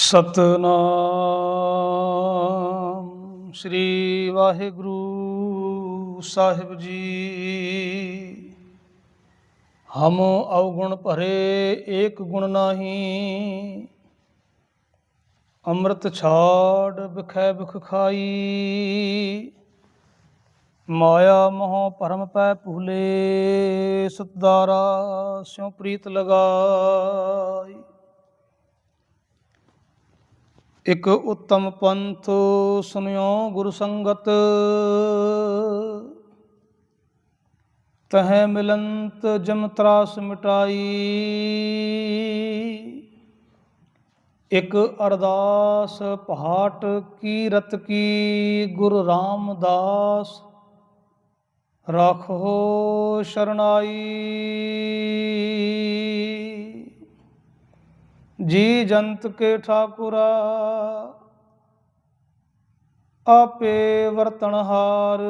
ਸਤਨਾਮ। ਸ੍ਰੀ ਵਾਹਿਗੁਰੂ ਸਾਹਿਬ ਜੀ। ਹਮ ਅਵਗੁਣ ਭਰੇ ਏਕ ਗੁਣ ਨਾਹੀ। ਅੰਮ੍ਰਿਤ ਛਾੜ ਬਖੈ ਬਖ ਖਾਈ। ਮਾਇਆ ਮੋਹ ਪਰਮ ਪੈ ਭੂਲੇ। ਸਤਦਾਰਾ ਸਿਉ ਪ੍ਰੀਤ ਲਗਾਈ। ਇਕ ਉੱਤਮ ਪੰਥ ਸੁਨਿਓ ਗੁਰ ਸੰਗਤ। ਤਹ ਮਿਲੰਤ ਜਮ ਤਰਾਸ ਮਿਟਾਈ। ਇਕ ਅਰਦਾਸ ਪਹਾਟ ਕੀ ਰਤ ਕੀ ਗੁਰ ਰਾਮਦਾਸ। ਰਾਖੋ ਸ਼ਰਨਾਈ। ਜੀ ਜੰਤ ਕੇ ਠਾਕੁਰਾ ਆਪੇ ਵਰਤਨਹਾਰ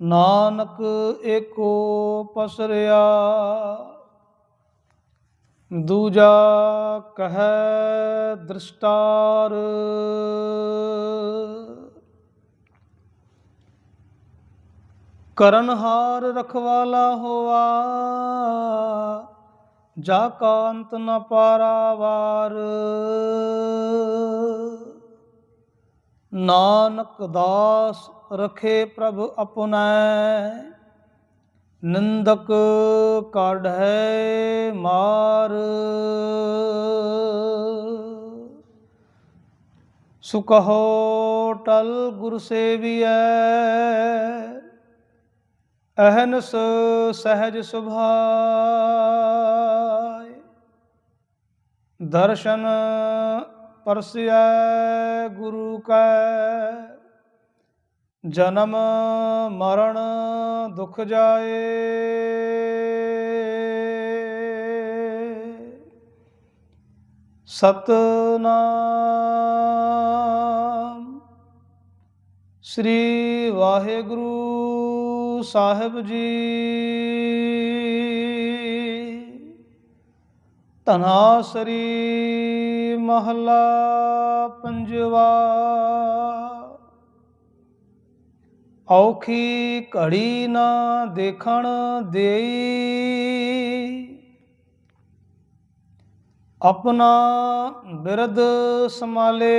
ਨਾਨਕ ਏਕੋ ਪਸਰਿਆ ਦੂਜਾ ਕਹੈ ਦ੍ਰਿਸ਼ਟਾਰ। ਕਰਨਹਾਰ ਰਖਵਾਲਾ ਹੋਆ, ਜਾ ਕਾਂਤ ਅੰਤ ਨ ਪਾਰਾਵਾਰ ਨਾਨਕ ਦਾਸ ਰਖੇ ਪ੍ਰਭ ਆਪਣੈ, ਨਿੰਦਕ ਕਾਢੈ ਮਾਰ। ਸੁਕਹੋ ਟਲ ਗੁਰ ਸੇਵੀਐ ਅਹਨਸ ਸਹਿਜ ਸੁਭਾਇ। ਦਰਸ਼ਨ ਪਰਸਿਐ ਗੁਰੂ ਕੈ। ਜਨਮ ਮਰਨ ਦੁਖ ਜਾਏ। ਸਤਨਾਮ। ਸ੍ਰੀ ਵਾਹਿਗੁਰੂ ਗੁਰੂ ਸਾਹਿਬ ਜੀ। ਤਨਾ ਸਰੀ ਮਹਲਾ ਪੰਜਵਾ। ਔਖੀ ਘੜੀ ਨਾ ਦੇਖਣ ਦੇਈ। ਆਪਣਾ ਬਿਰਦ ਸੰਭਾਲੇ।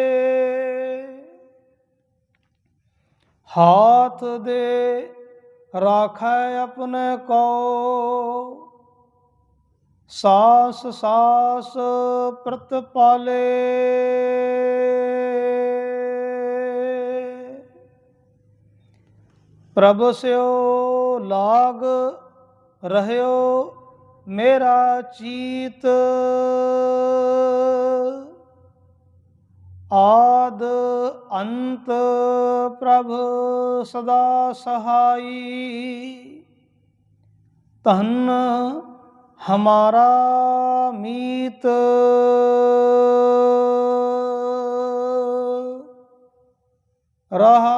ਹਾਥ ਦੇ ਰਾਖੈ ਆਪਣੇ ਕੋ। ਸਾਸ ਸਾਸ ਪ੍ਰਤ ਪਾਲੇ ਪ੍ਰਭ ਸਿਓ ਲਾਗ ਰਹਿਓ ਮੇਰਾ ਚੀਤ। ਆਦ ਅੰਤ ਪ੍ਰਭ ਸਦਾ ਸਹਾਈ। ਧਨ ਹਮਾਰਾ ਮੀਤ। ਰਹਾ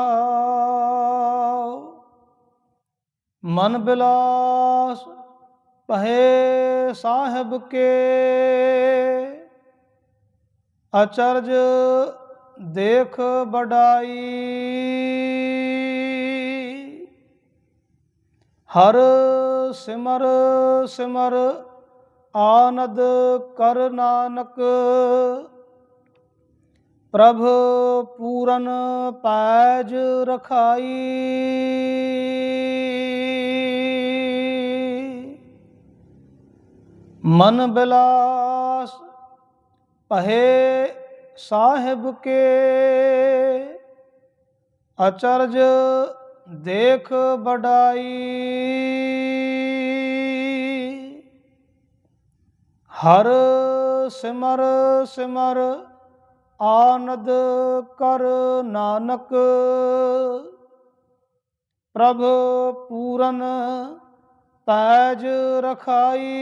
ਮਨ ਬਿਲਾਸ ਪਹੇ ਸਾਹਿਬ ਕੇ। ਅਚਰਜ ਦੇਖ ਬੜਾਈ ਹਰ ਸਿਮਰ ਸਿਮਰ ਆਨੰਦ ਕਰ ਨਾਨਕ। ਪ੍ਰਭ ਪੂਰਨ ਪੈਜ ਰਖਾਈ। ਮਨ ਬਿਲਾਸ ਪਹਿ ਸਾਹਿਬ ਕੇ। ਅਚਰਜ ਦੇਖ ਬਡਾਈ ਹਰ ਸਿਮਰ ਸਿਮਰ ਆਨੰਦ ਕਰ ਨਾਨਕ। ਪ੍ਰਭ ਪੂਰਨ ਪੈਜ ਰਖਾਈ।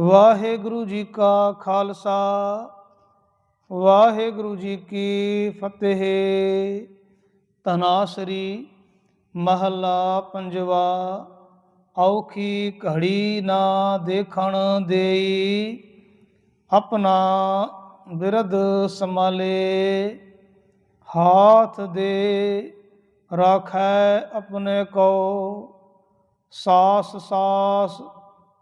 ਵਾਹਿਗੁਰੂ ਜੀ ਕਾ ਖਾਲਸਾ, ਵਾਹਿਗੁਰੂ ਜੀ ਕੀ ਫਤਿਹ। ਤਨਾਸਰੀ ਮਹੱਲਾ ਪੰਜਵਾ, ਔਖੀ ਘੜੀ ਨਾ ਦੇਖਣ ਦੇਈ, ਆਪਣਾ ਵਿਰਧ ਸੰਭਾਲੇ। ਹਾਥ ਦੇ ਰਾਖੈ ਆਪਣੇ ਕੋ ਸਾਸ ਸਾਸ